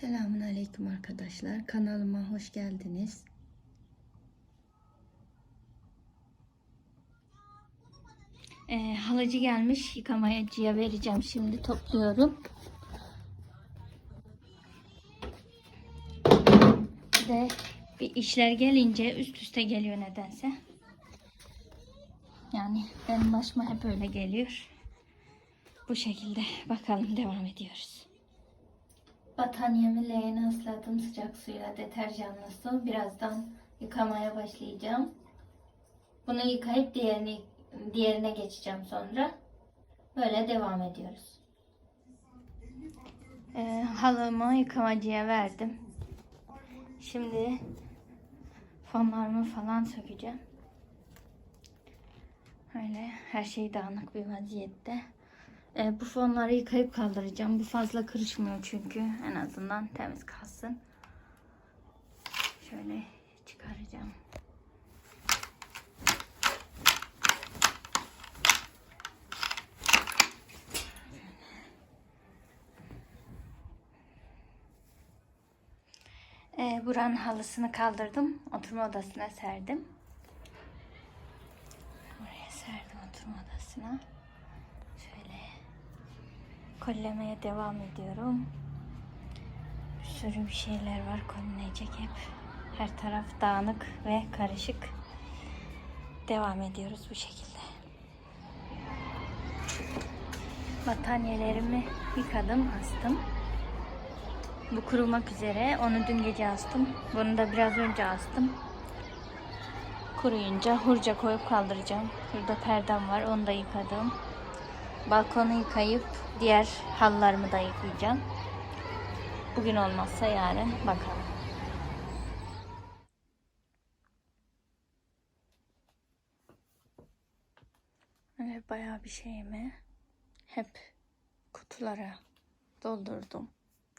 Selamun Aleyküm arkadaşlar. Kanalıma hoş geldiniz. Ee, halıcı gelmiş. Yıkamayacıya vereceğim. Şimdi topluyorum. Bir de bir işler gelince üst üste geliyor nedense. Yani benim başıma hep öyle geliyor. Bu şekilde bakalım devam ediyoruz. Battaniyemi leğene ıslattım sıcak suyla deterjanlı su. Birazdan yıkamaya başlayacağım. Bunu yıkayıp diğerini, diğerine geçeceğim sonra. Böyle devam ediyoruz. Ee, halımı yıkamacıya verdim. Şimdi fonlarımı falan sökeceğim. Öyle her şey dağınık bir vaziyette. E, bu fonları yıkayıp kaldıracağım. Bu fazla kırışmıyor çünkü. En azından temiz kalsın. Şöyle çıkaracağım. E, buranın halısını kaldırdım. Oturma odasına serdim. Buraya serdim oturma odasına. Kollemeye devam ediyorum. Bir sürü bir şeyler var kollenecek hep. Her taraf dağınık ve karışık. Devam ediyoruz bu şekilde. Battaniyelerimi yıkadım, astım. Bu kurumak üzere. Onu dün gece astım. Bunu da biraz önce astım. Kuruyunca hurca koyup kaldıracağım. Burada perdem var. Onu da yıkadım. Balkonu yıkayıp diğer halılarımı da yıkayacağım. Bugün olmazsa yarın bakalım. Öyle bayağı bir şeyimi hep kutulara doldurdum.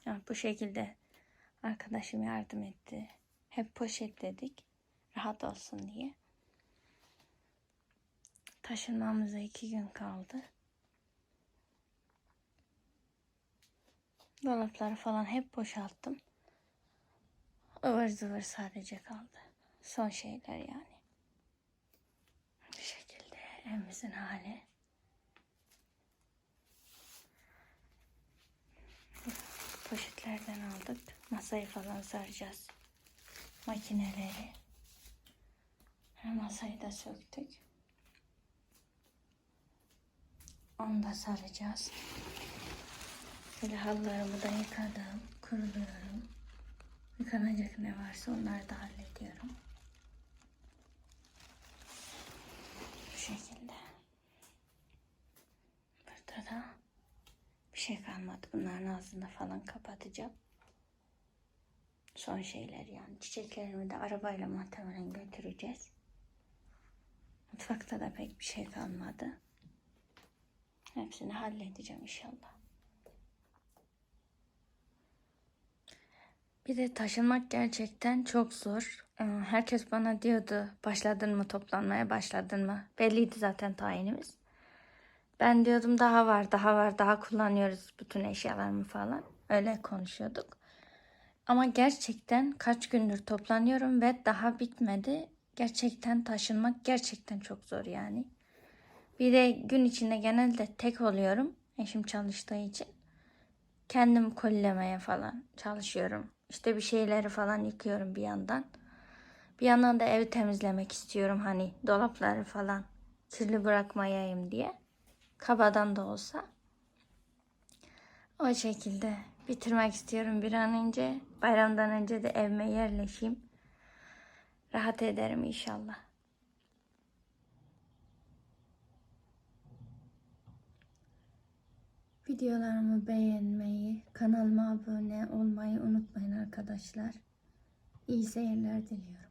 Yani bu şekilde arkadaşım yardım etti. Hep poşetledik. Rahat olsun diye. Taşınmamıza iki gün kaldı. Dolapları falan hep boşalttım. ıvır zıvır sadece kaldı. Son şeyler yani. Bu şekilde evimizin hali. Poşetlerden aldık. Masayı falan saracağız. Makineleri. Masayı da söktük. Onu da saracağız. Böyle halılarımı da yıkadım. Kuruluyorum. Yıkanacak ne varsa onları da hallediyorum. Bu şekilde. Burada da bir şey kalmadı. Bunların ağzını falan kapatacağım. Son şeyler yani. Çiçeklerimi de arabayla muhtemelen götüreceğiz. Mutfakta da pek bir şey kalmadı. Hepsini halledeceğim inşallah. Bir de taşınmak gerçekten çok zor. Ee, Herkes bana diyordu başladın mı toplanmaya başladın mı? Belliydi zaten tayinimiz. Ben diyordum daha var daha var daha kullanıyoruz bütün eşyalarımı falan. Öyle konuşuyorduk. Ama gerçekten kaç gündür toplanıyorum ve daha bitmedi. Gerçekten taşınmak gerçekten çok zor yani. Bir de gün içinde genelde tek oluyorum. Eşim çalıştığı için. Kendim kollemeye falan çalışıyorum. İşte bir şeyleri falan yıkıyorum bir yandan. Bir yandan da evi temizlemek istiyorum. Hani dolapları falan kirli bırakmayayım diye. Kabadan da olsa. O şekilde bitirmek istiyorum bir an önce. Bayramdan önce de evime yerleşeyim. Rahat ederim inşallah. Videolarımı beğenmeyi, kanalıma abone olmayı unutmayın arkadaşlar. İyi seyirler diliyorum.